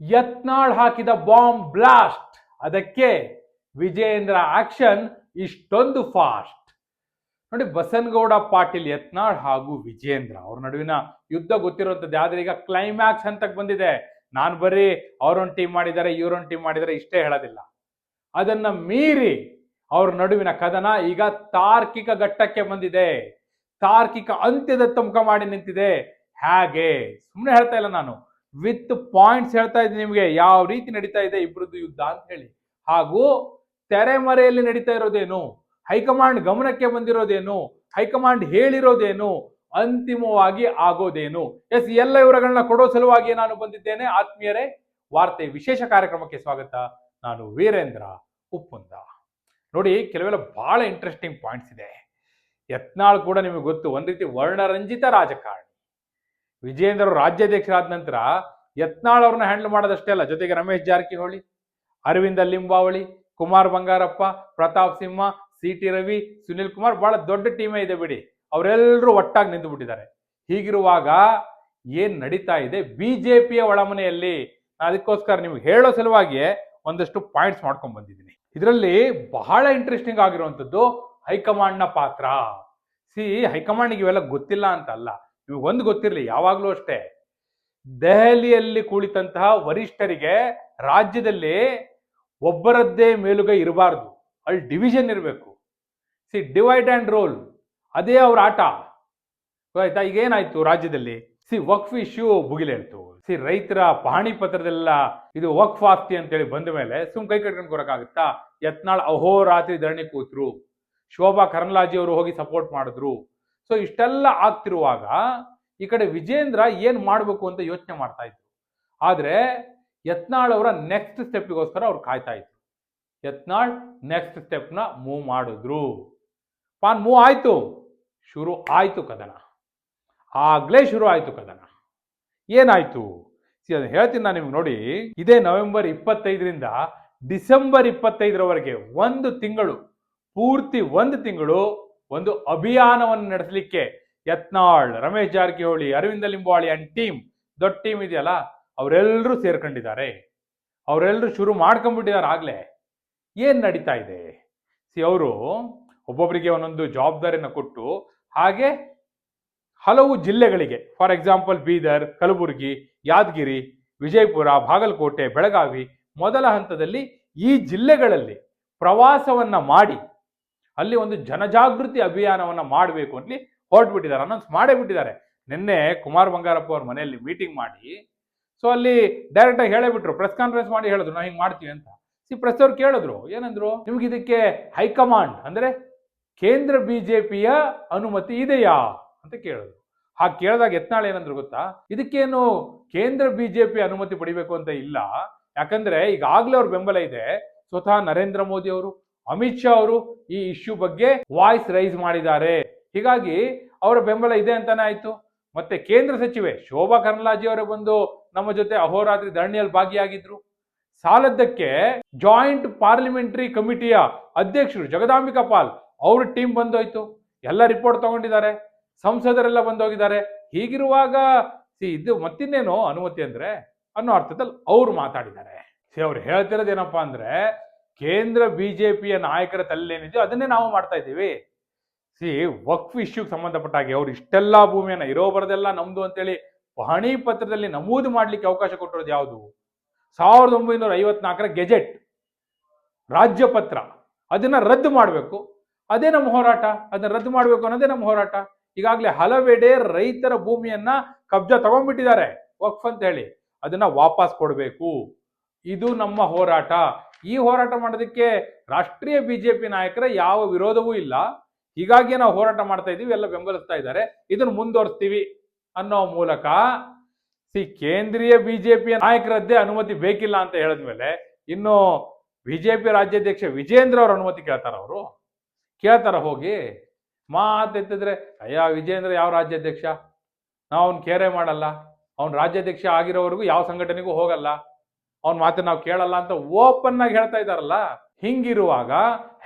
ಯತ್ನಾಳ್ ಹಾಕಿದ bomb blast. ಅದಕ್ಕೆ Vijayendra action ಇಷ್ಟೊಂದು ಫಾಸ್ಟ್. ನೋಡಿ, ಬಸನಗೌಡ ಪಾಟೀಲ್, ಯತ್ನಾಳ್ ಹಾಗೂ ವಿಜೇಂದ್ರ ಅವ್ರ ನಡುವಿನ ಯುದ್ಧ ಗೊತ್ತಿರುವಂತದ್ದು ಆದ್ರೆ ಈಗ ಕ್ಲೈಮ್ಯಾಕ್ಸ್ ಹಂತಕ್ಕೆ ಬಂದಿದೆ. ನಾನು ಬರೀ ಅವರೊಂದು ಟೀಮ್ ಮಾಡಿದ್ದಾರೆ, ಇವರೊಂದು ಟೀಮ್ ಮಾಡಿದ್ದಾರೆ ಇಷ್ಟೇ ಹೇಳೋದಿಲ್ಲ. ಅದನ್ನ ಮೀರಿ ಅವ್ರ ನಡುವಿನ ಕದನ ಈಗ ತಾರ್ಕಿಕ ಘಟ್ಟಕ್ಕೆ ಬಂದಿದೆ. ತಾರ್ಕಿಕ ಅಂತ್ಯದತ್ತ ಮುಖ ಮಾಡಿ ನಿಂತಿದೆ. ಹೇಗೆ? ಸುಮ್ಮನೆ ಹೇಳ್ತಾ ಇಲ್ಲ ನಾನು. ವಿತ್ ಪಾಯಿಂಟ್ಸ್ ಹೇಳ್ತಾ ಇದ್ದೀನಿ ನಿಮಗೆ, ಯಾವ ರೀತಿ ನಡೀತಾ ಇದೆ ಇಬ್ಬರದ್ದು ಯುದ್ಧ ಅಂತ ಹೇಳಿ. ಹಾಗೂ ತೆರೆಮರೆಯಲ್ಲಿ ನಡೀತಾ ಇರೋದೇನು? ಹೈಕಮಾಂಡ್ ಗಮನಕ್ಕೆ ಬಂದಿರೋದೇನು? ಹೈಕಮಾಂಡ್ ಹೇಳಿರೋದೇನು? ಅಂತಿಮವಾಗಿ ಆಗೋದೇನು? ಎಸ್, ಎಲ್ಲ ವಿವರಗಳನ್ನ ಕೊಡೋ ಸಲುವಾಗಿ ನಾನು ಬಂದಿದ್ದೇನೆ. ಆತ್ಮೀಯರೇ, ವಾರ್ತೆ ವಿಶೇಷ ಕಾರ್ಯಕ್ರಮಕ್ಕೆ ಸ್ವಾಗತ. ನಾನು ವೀರೇಂದ್ರ ಉಪ್ಪುಂದ. ನೋಡಿ, ಕೆಲವೆಲ್ಲ ಬಹಳ ಇಂಟ್ರೆಸ್ಟಿಂಗ್ ಪಾಯಿಂಟ್ಸ್ ಇದೆ. ಯತ್ನಾಳ್ ಕೂಡ ನಿಮಗೆ ಗೊತ್ತು, ಒಂದ್ ರೀತಿ ವರ್ಣರಂಜಿತ ರಾಜಕಾರಣಿ. ಅವರು ರಾಜ್ಯಾಧ್ಯಕ್ಷರಾದ ನಂತರ ಯತ್ನಾಳ್ ಅವ್ರನ್ನ ಹ್ಯಾಂಡಲ್ ಮಾಡೋದಷ್ಟೇ ಅಲ್ಲ. ಜೊತೆಗೆ ರಮೇಶ್ ಜಾರಕಿಹೊಳಿ, ಅರವಿಂದ ಲಿಂಬಾವಳಿ, ಕುಮಾರ್ ಬಂಗಾರಪ್ಪ, ಪ್ರತಾಪ್ ಸಿಂಹ ಸಿ ಟಿ ರವಿ, ಸುನಿಲ್ ಕುಮಾರ್ ಬಹಳ ದೊಡ್ಡ ಟೀಮೇ ಇದೆ ಬಿಡಿ. ಅವರೆಲ್ಲರೂ ಒಟ್ಟಾಗಿ ನಿಂತು ಬಿಟ್ಟಿದ್ದಾರೆ. ಹೀಗಿರುವಾಗ ಏನ್ ನಡೀತಾ ಇದೆ ಬಿಜೆಪಿಯ ಒಳಮನೆಯಲ್ಲಿ? ಅದಕ್ಕೋಸ್ಕರ ನಿಮ್ಗೆ ಹೇಳೋ ಸಲುವಾಗಿ ಒಂದಷ್ಟು ಪಾಯಿಂಟ್ಸ್ ಮಾಡ್ಕೊಂಡ್ ಬಂದಿದ್ದೀನಿ. ಇದರಲ್ಲಿ ಬಹಳ ಇಂಟ್ರೆಸ್ಟಿಂಗ್ ಆಗಿರುವಂಥದ್ದು ಹೈಕಮಾಂಡ್ನ ಪಾತ್ರ. ಸಿ ಹೈಕಮಾಂಡ್ ಇವೆಲ್ಲ ಗೊತ್ತಿಲ್ಲ ಅಂತ ಅಲ್ಲ ಒಂದು ಗೊತ್ತಿರಲಿ, ಯಾವಾಗಲೂ ಅಷ್ಟೇ. ದೆಹಲಿಯಲ್ಲಿ ಕುಳಿತಂತಹ ವರಿಷ್ಠರಿಗೆ ರಾಜ್ಯದಲ್ಲಿ ಒಬ್ಬರದ್ದೇ ಮೇಲುಗೈ ಇರಬಾರ್ದು. ಅಲ್ಲಿ ಡಿವಿಷನ್ ಇರಬೇಕು. ಸಿ ಡಿವೈಡ್ ಆ್ಯಂಡ್ ರೋಲ್ ಅದೇ ಅವ್ರ ಆಟ. ಆಯ್ತಾ ಈಗ ಏನಾಯ್ತು ರಾಜ್ಯದಲ್ಲಿ? ಸಿ ವಕ್ಫ್ ಇಶ್ಯೂ ಭುಗಿಲೇಳ್ತು ಸಿ ರೈತರ ಪಹಣಿ ಪತ್ರದೆಲ್ಲ ಇದು ವಕ್ಫ್ ಆಸ್ತಿ ಅಂತೇಳಿ ಬಂದ ಮೇಲೆ ಸುಮ್ ಕೈ ಕಟ್ಕೊಂಡು ಕೊರಕಾಗುತ್ತಾ ಯತ್ನಾಳ್ ಅಹೋರಾತ್ರಿ ಧರಣಿ ಕೂತ್ರು. ಶೋಭಾ ಕರ್ನಲಾಜಿ ಅವರು ಹೋಗಿ ಸಪೋರ್ಟ್ ಮಾಡಿದ್ರು. ಸೊ ಇಷ್ಟೆಲ್ಲ ಆಗ್ತಿರುವಾಗ ಈ ಕಡೆ ವಿಜೇಂದ್ರ ಏನು ಮಾಡಬೇಕು ಅಂತ ಯೋಚನೆ ಮಾಡ್ತಾ ಇದ್ರು. ಆದರೆ ಯತ್ನಾಳ್ ಅವರ ನೆಕ್ಸ್ಟ್ ಸ್ಟೆಪ್ಗೋಸ್ಕರ ಅವ್ರು ಕಾಯ್ತಾ ಇದ್ರು. ಯತ್ನಾಳ್ ನೆಕ್ಸ್ಟ್ ಸ್ಟೆಪ್ನ ಮೂವ್ ಮಾಡಿದ್ರು. ಪಾನ್ ಮೂವ್ ಆಯ್ತು. ಶುರು ಆಯ್ತು ಕದನ. ಆಗ್ಲೇ ಶುರು ಆಯ್ತು ಕದನ. ಏನಾಯ್ತು? ಅದನ್ನ ಹೇಳ್ತೀನಿ ನಾನು ನಿಮ್ಗೆ ನೋಡಿ. ಇದೇ ನವೆಂಬರ್ ಇಪ್ಪತ್ತೈದರಿಂದ ಡಿಸೆಂಬರ್ ಇಪ್ಪತ್ತೈದರವರೆಗೆ ಒಂದು ತಿಂಗಳು, ಪೂರ್ತಿ ಒಂದು ತಿಂಗಳು ಒಂದು ಅಭಿಯಾನವನ್ನು ನಡೆಸಲಿಕ್ಕೆ ಯತ್ನಾಳ್, ರಮೇಶ್ ಜಾರಕಿಹೊಳಿ, ಅರವಿಂದ ಲಿಂಬಾಳಿ ಅಂಡ್ ಟೀಮ್ ದೊಡ್ಡ ಟೀಮ್ ಇದೆಯಲ್ಲ ಅವರೆಲ್ಲರೂ ಸೇರ್ಕೊಂಡಿದ್ದಾರೆ. ಅವರೆಲ್ಲರೂ ಶುರು ಮಾಡ್ಕೊಂಡ್ಬಿಟ್ಟಿದ್ದಾರೆ ಆಗಲೇ. ಏನು ನಡೀತಾ ಇದೆ? ಸಿ, ಅವರು ಒಬ್ಬೊಬ್ಬರಿಗೆ ಒಂದೊಂದು ಜವಾಬ್ದಾರಿಯನ್ನು ಕೊಟ್ಟು, ಹಾಗೆ ಹಲವು ಜಿಲ್ಲೆಗಳಿಗೆ, ಫಾರ್ ಎಕ್ಸಾಂಪಲ್ ಬೀದರ್, ಕಲಬುರಗಿ, ಯಾದಗಿರಿ, ವಿಜಯಪುರ, ಬಾಗಲಕೋಟೆ, ಬೆಳಗಾವಿ ಮೊದಲ ಹಂತದಲ್ಲಿ ಈ ಜಿಲ್ಲೆಗಳಲ್ಲಿ ಪ್ರವಾಸವನ್ನ ಮಾಡಿ ಅಲ್ಲಿ ಒಂದು ಜನಜಾಗೃತಿ ಅಭಿಯಾನವನ್ನ ಮಾಡಬೇಕು ಅಂತಲಿ ಹೊರಟ್ಬಿಟ್ಟಿದ್ದಾರೆ. ಅನೌನ್ಸ್ ಮಾಡೇ ಬಿಟ್ಟಿದ್ದಾರೆ ನಿನ್ನೆ ಕುಮಾರ್ ಬಂಗಾರಪ್ಪ ಅವ್ರ ಮನೆಯಲ್ಲಿ ಮೀಟಿಂಗ್ ಮಾಡಿ ಸೊ ಅಲ್ಲಿ ಡೈರೆಕ್ಟ್ ಆಗಿ ಹೇಳೇ ಬಿಟ್ರು ಪ್ರೆಸ್ ಕಾನ್ಫರೆನ್ಸ್ ಮಾಡಿ ಹೇಳಿದ್ರು, ನಾವು ಹಿಂಗೆ ಮಾಡ್ತೀವಿ ಅಂತ. ಸಿ ಪ್ರೆಸ್ ಅವ್ರು ಕೇಳಿದ್ರು. ಏನಂದ್ರು? ನಿಮ್ಗೆ ಇದಕ್ಕೆ ಹೈಕಮಾಂಡ್ ಅಂದ್ರೆ ಕೇಂದ್ರ ಬಿಜೆಪಿಯ ಅನುಮತಿ ಇದೆಯಾ? ಅಂತ ಕೇಳಿದ್ರು. ಹಾಗೆ ಕೇಳಿದಾಗ ಎತ್ನಾಳೆ ಏನಂದ್ರು ಗೊತ್ತಾ? ಇದಕ್ಕೇನು ಕೇಂದ್ರ ಬಿಜೆಪಿ ಅನುಮತಿ ಪಡಿಬೇಕು ಅಂತ ಇಲ್ಲ. ಯಾಕಂದ್ರೆ ಈಗಾಗಲೇ ಅವ್ರ ಬೆಂಬಲ ಇದೆ. ಸ್ವತಃ ನರೇಂದ್ರ ಮೋದಿ ಅವರು ಅಮಿತ್ ಶಾ ಅವರು ಈ ಇಶ್ಯೂ ಬಗ್ಗೆ ವಾಯ್ಸ್ ರೈಸ್ ಮಾಡಿದ್ದಾರೆ. ಹೀಗಾಗಿ ಅವರ ಬೆಂಬಲ ಇದೆ ಅಂತಾನೆ ಆಯ್ತು. ಮತ್ತೆ ಕೇಂದ್ರ ಸಚಿವೆ ಶೋಭಾ ಕರ್ನಲಾಜಿ ಅವರು ಬಂದು ನಮ್ಮ ಜೊತೆ ಅಹೋರಾತ್ರಿ ಧರಣಿಯಲ್ಲಿ ಭಾಗಿಯಾಗಿದ್ರು. ಸಾಲದ್ದಕ್ಕೆ ಜಾಯಿಂಟ್ ಪಾರ್ಲಿಮೆಂಟರಿ ಕಮಿಟಿಯ ಅಧ್ಯಕ್ಷರು ಜಗದಾಂಬಿಕಾ ಪಾಲ್ ಅವ್ರ ಟೀಮ್ ಬಂದೋಯ್ತು. ಎಲ್ಲ ರಿಪೋರ್ಟ್ ತಗೊಂಡಿದ್ದಾರೆ. ಸಂಸದರೆಲ್ಲ ಬಂದೋಗಿದ್ದಾರೆ. ಹೀಗಿರುವಾಗ ಸಿ, ಇದು ಮತ್ತಿನ್ನೇನು ಅನುಮತಿ ಅಂದ್ರೆ ಅನ್ನೋ ಅರ್ಥದಲ್ಲಿ ಅವ್ರು ಮಾತಾಡಿದ್ದಾರೆ. ಸಿ, ಅವ್ರು ಹೇಳ್ತಿರೋದೇನಪ್ಪ ಅಂದ್ರೆ ಕೇಂದ್ರ ಬಿಜೆಪಿಯ ನಾಯಕರ ತಲೆಯೇನಿದೆಯೋ ಅದನ್ನೇ ನಾವು ಮಾಡ್ತಾ ಇದ್ದೀವಿ. ಸಿ ವಕ್ಫ್ ಇಶ್ಯೂಗೆ ಸಂಬಂಧಪಟ್ಟ ಹಾಗೆ ಅವ್ರು ಇಷ್ಟೆಲ್ಲ ಭೂಮಿಯನ್ನ ಇರೋ ಬರದೆಲ್ಲ ನಮ್ದು ಅಂತೇಳಿ ಪಹಣಿ ಪತ್ರದಲ್ಲಿ ನಮೂದು ಮಾಡ್ಲಿಕ್ಕೆ ಅವಕಾಶ ಕೊಟ್ಟಿರೋದು ಯಾವುದು? ಸಾವಿರದ ಒಂಬೈನೂರ ಐವತ್ನಾಲ್ಕರ ಗೆಜೆಟ್, ರಾಜ್ಯ ಪತ್ರ. ಅದನ್ನ ರದ್ದು ಮಾಡಬೇಕು. ಅದೇ ನಮ್ಮ ಹೋರಾಟ. ಅದನ್ನ ರದ್ದು ಮಾಡಬೇಕು ಅನ್ನೋದೇ ನಮ್ಮ ಹೋರಾಟ. ಈಗಾಗಲೇ ಹಲವೆಡೆ ರೈತರ ಭೂಮಿಯನ್ನ ಕಬ್ಜಾ ತಗೊಂಡ್ಬಿಟ್ಟಿದ್ದಾರೆ, ವಕ್ಫ್ ಅಂತ ಹೇಳಿ. ಅದನ್ನ ವಾಪಸ್ ಕೊಡಬೇಕು. ಇದು ನಮ್ಮ ಹೋರಾಟ. ಈ ಹೋರಾಟ ಮಾಡೋದಕ್ಕೆ ರಾಷ್ಟ್ರೀಯ ಬಿಜೆಪಿ ನಾಯಕರ ಯಾವ ವಿರೋಧವೂ ಇಲ್ಲ. ಹೀಗಾಗಿ ನಾವು ಹೋರಾಟ ಮಾಡ್ತಾ ಇದೀವಿ ಎಲ್ಲ ಬೆಂಬಲಿಸ್ತಾ ಇದ್ದಾರೆ. ಇದನ್ನು ಮುಂದುವರಿಸ್ತೀವಿ ಅನ್ನೋ ಮೂಲಕ ಸಿ ಕೇಂದ್ರೀಯ ಬಿಜೆಪಿ ನಾಯಕರದ್ದೇ ಅನುಮತಿ ಬೇಕಿಲ್ಲ ಅಂತ ಹೇಳಿದ್ಮೇಲೆ ಇನ್ನು ಬಿಜೆಪಿ ರಾಜ್ಯಾಧ್ಯಕ್ಷ ವಿಜೇಂದ್ರ ಅವ್ರ ಅನುಮತಿ ಕೇಳ್ತಾರ ಅವರು? ಕೇಳ್ತಾರ ಹೋಗಿ. ಮಾತೆತ್ತಿದ್ರೆ ಅಯ್ಯ, ವಿಜೇಂದ್ರ ಯಾವ ರಾಜ್ಯಾಧ್ಯಕ್ಷ? ನಾವು ಅವ್ನ ಕೇರೆ ಮಾಡಲ್ಲ. ಅವ್ನ ರಾಜ್ಯಾಧ್ಯಕ್ಷ ಆಗಿರೋವರೆಗೂ ಯಾವ ಸಂಘಟನೆಗೂ ಹೋಗಲ್ಲ. ಅವ್ನ ಮಾತು ನಾವು ಕೇಳಲ್ಲ ಅಂತ ಓಪನ್ ಆಗಿ ಹೇಳ್ತಾ ಇದ್ದಾರಲ್ಲ, ಹಿಂಗಿರುವಾಗ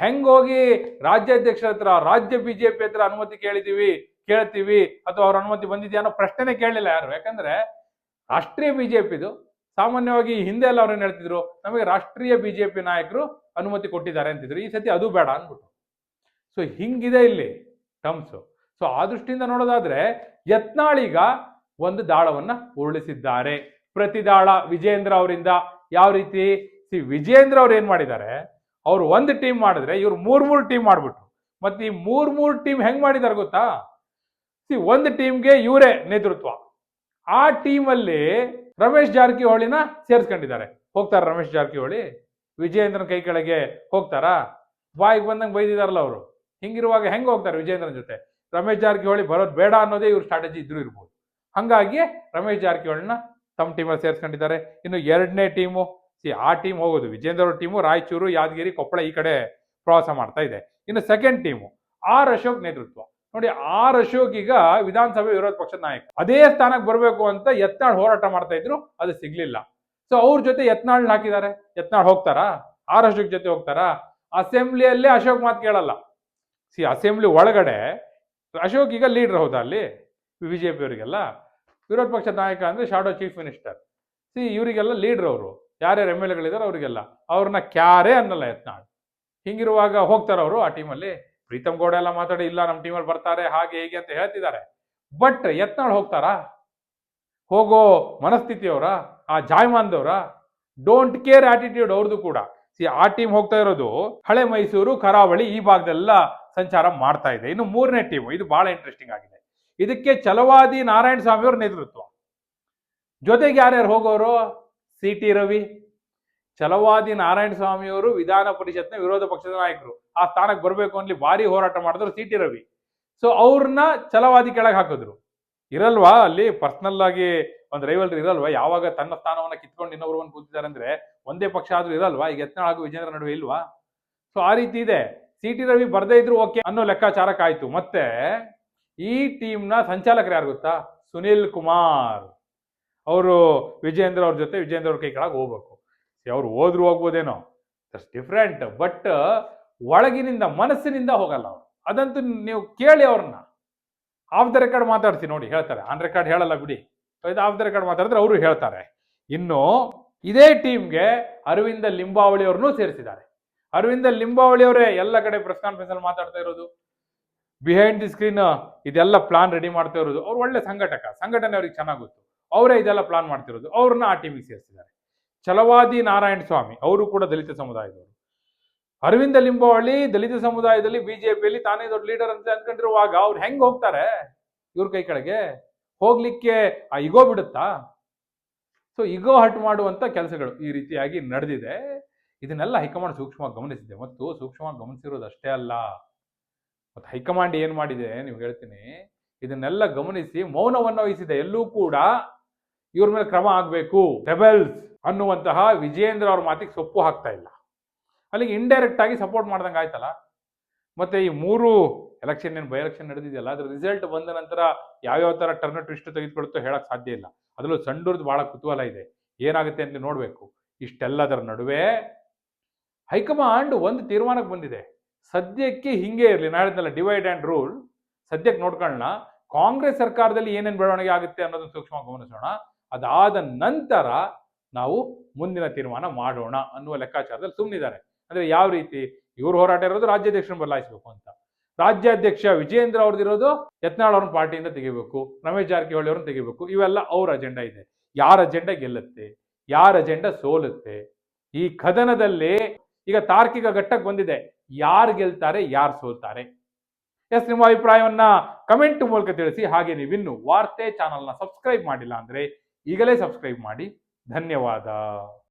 ಹೆಂಗೋಗಿ ರಾಜ್ಯಾಧ್ಯಕ್ಷರ ಹತ್ರ, ರಾಜ್ಯ ಬಿಜೆಪಿ ಹತ್ರ ಅನುಮತಿ ಕೇಳಿದೀವಿ, ಕೇಳ್ತೀವಿ ಅಥವಾ ಅವ್ರ ಅನುಮತಿ ಬಂದಿದ್ಯಾ ಅನ್ನೋ ಪ್ರಶ್ನೆನೇ ಕೇಳಲಿಲ್ಲ ಯಾರು? ಯಾಕಂದ್ರೆ ರಾಷ್ಟ್ರೀಯ ಬಿಜೆಪಿದು ಸಾಮಾನ್ಯವಾಗಿ ಹಿಂದೆ ಎಲ್ಲ ಏನ್ ಹೇಳ್ತಿದ್ರು? ನಮಗೆ ರಾಷ್ಟ್ರೀಯ ಬಿಜೆಪಿ ನಾಯಕರು ಅನುಮತಿ ಕೊಟ್ಟಿದ್ದಾರೆ ಅಂತಿದ್ರು. ಈ ಸತಿ ಅದು ಬೇಡ ಅಂದ್ಬಿಟ್ಟು ಸೊ ಹಿಂಗಿದೆ ಇಲ್ಲಿ ಟರ್ಮ್ಸ್ ಸೊ ಆ ದೃಷ್ಟಿಯಿಂದ ನೋಡೋದಾದ್ರೆ ಯತ್ನಾಳೀಗ ಒಂದು ದಾಳವನ್ನ ಉರುಳಿಸಿದ್ದಾರೆ. ಪ್ರತಿ ದಾಳ ವಿಜೇಂದ್ರ ಅವರಿಂದ ಯಾವ ರೀತಿ? ಸಿ ವಿಜೇಂದ್ರ ಅವ್ರು ಏನ್ ಮಾಡಿದ್ದಾರೆ? ಅವ್ರು ಒಂದು ಟೀಮ್ ಮಾಡಿದ್ರೆ ಇವ್ರು ಮೂರ್ ಮೂರ್ ಟೀಮ್ ಮಾಡ್ಬಿಟ್ರು. ಮತ್ತೆ ಈ ಮೂರ್ ಮೂರ್ ಟೀಮ್ ಹೆಂಗ್ ಮಾಡಿದಾರೆ ಗೊತ್ತಾ? ಸಿ ಒಂದು ಟೀಮ್ಗೆ ಇವರೇ ನೇತೃತ್ವ. ಆ ಟೀಮಲ್ಲಿ ರಮೇಶ್ ಜಾರಕಿಹೊಳಿನ ಸೇರ್ಸ್ಕೊಂಡಿದ್ದಾರೆ. ಹೋಗ್ತಾರ ರಮೇಶ್ ಜಾರಕಿಹೊಳಿ? ವಿಜಯೇಂದ್ರನ್ ಕೈ ಕೆಳಗೆ ಹೋಗ್ತಾರಾ? ಬಾಯಿಗೆ ಬಂದಂಗೆ ಬೈದಿದಾರಲ್ಲ ಅವರು. ಹಿಂಗಿರುವಾಗ ಹೆಂಗ್ ಹೋಗ್ತಾರೆ ವಿಜೇಂದ್ರನ ಜೊತೆ? ರಮೇಶ್ ಜಾರಕಿಹೊಳಿ ಬರೋದು ಬೇಡ ಅನ್ನೋದೇ ಇವ್ರ ಸ್ಟ್ರಾಟಜಿ ಇದ್ರು ಇರ್ಬೋದು. ಹಂಗಾಗಿ ರಮೇಶ್ ಜಾರಕಿಹೊಳಿನ ತಮ್ಮ ಟೀಮಲ್ಲಿ ಸೇರಿಸ್ಕೊಂಡಿದ್ದಾರೆ. ಇನ್ನು ಎರಡನೇ ಟೀಮು ಸಿ, ಆ ಟೀಮ್ ಹೋಗೋದು. ವಿಜೇಂದ್ರ ಅವ್ರ ಟೀಮು ರಾಯಚೂರು, ಯಾದಗಿರಿ, ಕೊಪ್ಪಳ ಈ ಕಡೆ ಪ್ರವಾಸ ಮಾಡ್ತಾ ಇದೆ. ಇನ್ನು ಸೆಕೆಂಡ್ ಟೀಮು ಆರ್ ಅಶೋಕ್ ನೇತೃತ್ವ. ನೋಡಿ, ಆರ್ ಅಶೋಕ್ ಈಗ ವಿಧಾನಸಭೆ ವಿರೋಧ ಪಕ್ಷದ ನಾಯಕ. ಅದೇ ಸ್ಥಾನಕ್ಕೆ ಬರಬೇಕು ಅಂತ ಯತ್ನಾಳ್ ಹೋರಾಟ ಮಾಡ್ತಾ ಇದ್ರು, ಅದು ಸಿಗ್ಲಿಲ್ಲ. ಸೊ ಅವ್ರ ಜೊತೆ ಯತ್ನಾಳ್ ಹಾಕಿದ್ದಾರೆ. ಯತ್ನಾಳ್ ಹೋಗ್ತಾರಾ? ಆರ್ ಅಶೋಕ್ ಜೊತೆ ಹೋಗ್ತಾರಾ? ಅಸೆಂಬ್ಲಿಯಲ್ಲೇ ಅಶೋಕ್ ಮಾತು ಕೇಳಲ್ಲ. ಸಿ, ಅಸೆಂಬ್ಲಿ ಒಳಗಡೆ ಅಶೋಕ್ ಈಗ ಲೀಡರ್ ಹೌದಾ ಅಲ್ಲಿ? ಬಿಜೆಪಿ ಅವರಿಗೆಲ್ಲ? ವಿರೋಧ ಪಕ್ಷದ ನಾಯಕ ಅಂದ್ರೆ ಶಾಡೋ ಚೀಫ್ ಮಿನಿಸ್ಟರ್ ಸಿ ಇವರಿಗೆಲ್ಲ ಲೀಡರ್ ಅವರು. ಯಾರ್ಯಾರು ಎಂ ಎಲ್ ಎಗಳಿದ್ದಾರೆ ಅವರಿಗೆಲ್ಲ. ಅವ್ರನ್ನ ಕ್ಯಾರೇ ಅನ್ನಲ್ಲ ಯತ್ನಾಳ್ ಹಿಂಗಿರುವಾಗ ಹೋಗ್ತಾರೆ ಅವರು ಆ ಟೀಮಲ್ಲಿ ಪ್ರೀತಮ್ ಗೌಡ ಎಲ್ಲ ಮಾತಾಡಿ, ಇಲ್ಲ ನಮ್ಮ ಟೀಮಲ್ಲಿ ಬರ್ತಾರೆ, ಹಾಗೆ, ಹೇಗೆ ಅಂತ ಹೇಳ್ತಿದ್ದಾರೆ. ಬಟ್ ಯತ್ನಾಳ್ ಹೋಗ್ತಾರಾ? ಹೋಗೋ ಮನಸ್ಥಿತಿಯವರ ಆ ಜಾಯಮಾನ್ದವ್ರ ಡೋಂಟ್ ಕೇರ್ ಆಟಿಟ್ಯೂಡ್ ಅವ್ರದ್ದು ಕೂಡ. ಸಿ ಆ ಟೀಮ್ ಹೋಗ್ತಾ ಇರೋದು ಹಳೆ ಮೈಸೂರು, ಕರಾವಳಿ ಈ ಭಾಗದೆಲ್ಲ ಸಂಚಾರ ಮಾಡ್ತಾ ಇದೆ. ಇನ್ನು ಮೂರನೇ ಟೀಮ್ ಇದು ಬಹಳ ಇಂಟ್ರೆಸ್ಟಿಂಗ್ ಆಗಿದೆ. ಇದಕ್ಕೆ ಛಲವಾದಿ ನಾರಾಯಣ ಸ್ವಾಮಿ ಅವ್ರ ನೇತೃತ್ವ. ಜೊತೆಗೆ ಯಾರ್ಯಾರು ಹೋಗೋರು? ಸಿ ಟಿ ರವಿ, ಛಲವಾದಿ ನಾರಾಯಣ ಸ್ವಾಮಿ ಅವರು ವಿಧಾನ ಪರಿಷತ್ನ ವಿರೋಧ ಪಕ್ಷದ ನಾಯಕರು. ಆ ಸ್ಥಾನಕ್ಕೆ ಬರಬೇಕು ಅನ್ಲಿ ಭಾರಿ ಹೋರಾಟ ಮಾಡಿದ್ರು ಸಿ ಟಿ ರವಿ. ಸೊ ಅವ್ರನ್ನ ಛಲವಾದಿ ಕೆಳಗೆ ಹಾಕಿದ್ರು. ಇರಲ್ವಾ? ಅಲ್ಲಿ ಪರ್ಸನಲ್ ಆಗಿ ಒಂದು ರೈವಲ್ರಿ ಇರಲ್ವಾ? ಯಾವಾಗ ತನ್ನ ಸ್ಥಾನವನ್ನ ಕಿತ್ಕೊಂಡು ಇನ್ನೊಬ್ರು ಬಂದು ಕೂತಿದ್ದಾರೆ ಅಂದ್ರೆ ಒಂದೇ ಪಕ್ಷ ಆದ್ರೂ ಇರಲ್ವಾ? ಈಗ ಯತ್ನಾಳ್ ಹಾಗೂ ವಿಜೇಂದ್ರ ನಡುವೆ ಇಲ್ವಾ? ಸೊ ಆ ರೀತಿ ಇದೆ. ಸಿ ಟಿ ರವಿ ಬರ್ದೇ ಇದ್ರು ಓಕೆ ಅನ್ನೋ ಲೆಕ್ಕಾಚಾರಕ್ಕಾಯ್ತು. ಮತ್ತೆ ಈ ಟೀಮ್ನ ಸಂಚಾಲಕರು ಯಾರು ಗೊತ್ತಾ? ಸುನಿಲ್ ಕುಮಾರ್. ಅವರು ವಿಜೇಂದ್ರ ಅವ್ರ ಜೊತೆ ವಿಜೇಂದ್ರ ಅವ್ರ ಕೈ ಕೆಳಗೆ ಹೋಗ್ಬೇಕು. ಅವ್ರು ಹೋದ್ರು ಹೋಗ್ಬೋದೇನೋ? ದಟ್ಸ್ ಡಿಫ್ರೆಂಟ್ ಬಟ್ ಒಳಗಿನಿಂದ ಮನಸ್ಸಿನಿಂದ ಹೋಗಲ್ಲ ಅವ್ರು. ಅದಂತೂ ನೀವು ಕೇಳಿ ಅವ್ರನ್ನ. ಆಫ್ ದ ರೆಕಾರ್ಡ್ ಮಾತಾಡ್ತೀನಿ ನೋಡಿ, ಹೇಳ್ತಾರೆ. ಆನ್ ರೆಕಾರ್ಡ್ ಹೇಳಲ್ಲ ಬಿಡಿ. ಇದು ಆಫ್ ದ ರೆಕಾರ್ಡ್ ಮಾತಾಡಿದ್ರೆ ಅವರು ಹೇಳ್ತಾರೆ. ಇನ್ನು ಇದೇ ಟೀಮ್ಗೆ ಅರವಿಂದ ಲಿಂಬಾವಳಿ ಅವ್ರನ್ನೂ ಸೇರಿಸಿದ್ದಾರೆ. ಅರವಿಂದ ಲಿಂಬಾವಳಿ ಅವರೇ ಎಲ್ಲ ಕಡೆ ಪ್ರೆಸ್ ಕಾನ್ಫರೆನ್ಸ್ ಅಲ್ಲಿ ಮಾತಾಡ್ತಾ ಇರೋದು. ಬಿಹೈಂಡ್ ದಿ ಸ್ಕ್ರೀನ್ ಇದೆಲ್ಲ ಪ್ಲಾನ್ ರೆಡಿ ಮಾಡ್ತಾ ಇರೋದು. ಅವ್ರು ಒಳ್ಳೆ ಸಂಘಟಕ. ಸಂಘಟನೆ ಅವ್ರಿಗೆ ಚೆನ್ನಾಗಿ ಗೊತ್ತು. ಅವರೇ ಇದೆಲ್ಲ ಪ್ಲಾನ್ ಮಾಡ್ತಿರೋದು. ಅವ್ರನ್ನ ಆ ಟೀಮಿಗೆ ಸೇರಿಸಿದ್ದಾರೆ. ಚಲವಾದಿ ನಾರಾಯಣ ಸ್ವಾಮಿ, ಅವರು ಕೂಡ ದಲಿತ ಸಮುದಾಯದವರು. ಅರವಿಂದ ಲಿಂಬಾವಳಿ ದಲಿತ ಸಮುದಾಯದಲ್ಲಿ ಬಿಜೆಪಿಯಲ್ಲಿ ತಾನೇ ದೊಡ್ಡ ಲೀಡರ್ ಅಂತ ಅನ್ಕೊಂಡಿರುವಾಗ ಅವ್ರು ಹೆಂಗ್ ಹೋಗ್ತಾರೆ ಇವ್ರ ಕೈ ಕೆಳಗೆ? ಹೋಗ್ಲಿಕ್ಕೆ, ಆ, ಇಗೋ ಬಿಡುತ್ತಾ? ಸೊ ಇಗೋ ಹಟ್ ಮಾಡುವಂತ ಕೆಲಸಗಳು ಈ ರೀತಿಯಾಗಿ ನಡೆದಿದೆ. ಇದನ್ನೆಲ್ಲ ಹೈಕಮಾಂಡ್ ಸೂಕ್ಷ್ಮವಾಗಿ ಗಮನಿಸಿದೆ. ಮತ್ತು ಸೂಕ್ಷ್ಮವಾಗಿ ಗಮನಿಸಿರೋದು ಅಷ್ಟೇ ಅಲ್ಲ. ಮತ್ತು ಹೈಕಮಾಂಡ್ ಏನ್ ಮಾಡಿದೆ ನೀವು ಹೇಳ್ತೀನಿ, ಇದನ್ನೆಲ್ಲ ಗಮನಿಸಿ ಮೌನವನ್ನು ವಹಿಸಿದೆ ಎಲ್ಲೂ ಕೂಡ. ಇವ್ರ ಮೇಲೆ ಕ್ರಮ ಆಗಬೇಕು. ರೆಬೆಲ್ಸ್ ಅನ್ನುವಂತಹ ವಿಜಯೇಂದ್ರ ಅವ್ರ ಮಾತಿಗೆ ಸೊಪ್ಪು ಹಾಕ್ತಾ ಇಲ್ಲ. ಅಲ್ಲಿಗೆ ಇಂಡೈರೆಕ್ಟ್ ಆಗಿ ಸಪೋರ್ಟ್ ಮಾಡ್ದಂಗೆ ಆಯ್ತಲ್ಲ? ಮತ್ತೆ ಈ ಮೂರು ಎಲೆಕ್ಷನ್ ಏನು ಬೈ ಎಲೆಕ್ಷನ್ ನಡೆದಿದೆಯಲ್ಲ, ಅದ್ರ ರಿಸಲ್ಟ್ ಬಂದ ನಂತರ ಯಾವ್ಯಾವ ತರ ಟರ್ನ್ ಟ್ವಿಸ್ಟ್ ತೆಗೆದುಕೊಳ್ಳುತ್ತೋ ಹೇಳಕ್ ಸಾಧ್ಯ ಇಲ್ಲ. ಅದರಲ್ಲೂ ಸಂಡೂರ್ದು ಬಹಳ ಕುತೂಹಲ ಇದೆ. ಏನಾಗುತ್ತೆ ಅಂತ ನೋಡ್ಬೇಕು. ಇಷ್ಟೆಲ್ಲದರ ನಡುವೆ ಹೈಕಮಾಂಡ್ ಒಂದು ತೀರ್ಮಾನಕ್ಕೆ ಬಂದಿದೆ. ಸದ್ಯಕ್ಕೆ ಹಿಂಗೆ ಇರಲಿ. ನಾಳೆದಲ್ಲ ಡಿವೈಡ್ ಆ್ಯಂಡ್ ರೂಲ್ ಸದ್ಯಕ್ಕೆ ನೋಡ್ಕೊಳ್ಳೋಣ ಕಾಂಗ್ರೆಸ್ ಸರ್ಕಾರದಲ್ಲಿ ಏನೇನು ಬೆಳವಣಿಗೆ ಆಗುತ್ತೆ ಅನ್ನೋದನ್ನು ಸೂಕ್ಷ್ಮ ಗಮನಿಸೋಣ. ಅದಾದ ನಂತರ ನಾವು ಮುಂದಿನ ತೀರ್ಮಾನ ಮಾಡೋಣ ಅನ್ನುವ ಲೆಕ್ಕಾಚಾರದಲ್ಲಿ ಸುಮ್ಮನಿದ್ದಾರೆ ಅಂದ್ರೆ ಯಾವ ರೀತಿ? ಇವರು ಹೋರಾಟ ಇರೋದು ರಾಜ್ಯಾಧ್ಯಕ್ಷರನ್ನ ಬದಲಾಯಿಸಬೇಕು ಅಂತ. ರಾಜ್ಯಾಧ್ಯಕ್ಷ ವಿಜಯೇಂದ್ರ ಅವ್ರದ್ದಿರೋದು ಯತ್ನಾಳ್ ಅವ್ರನ್ನ ಪಾರ್ಟಿಯಿಂದ ತೆಗಿಬೇಕು. ರಮೇಶ್ ಜಾರಕಿಹೊಳಿ ಅವ್ರನ್ನ ತೆಗಿಬೇಕು. ಇವೆಲ್ಲ ಅವ್ರ ಅಜೆಂಡಾ ಇದೆ. ಯಾರ ಅಜೆಂಡಾ ಗೆಲ್ಲುತ್ತೆ? ಯಾರ ಅಜೆಂಡಾ ಸೋಲುತ್ತೆ? ಈ ಕದನದಲ್ಲಿ ಈಗ ತಾರ್ಕಿಕ ಘಟ್ಟಕ್ಕೆ ಬಂದಿದೆ. ಯಾರು ಗೆಲ್ತಾರೆ, ಯಾರು ಸೋಲ್ತಾರೆ? ಎಸ್, ನಿಮ್ಮ ಅಭಿಪ್ರಾಯವನ್ನ ಕಮೆಂಟ್ ಮೂಲಕ ತಿಳಿಸಿ. ಹಾಗೆ ನೀವಿನ್ನು ವಾರ್ತೆ ಚಾನಲ್ನ ಸಬ್ಸ್ಕ್ರೈಬ್ ಮಾಡಿಲ್ಲ ಅಂದ್ರೆ ಈಗಲೇ ಸಬ್ಸ್ಕ್ರೈಬ್ ಮಾಡಿ. ಧನ್ಯವಾದ.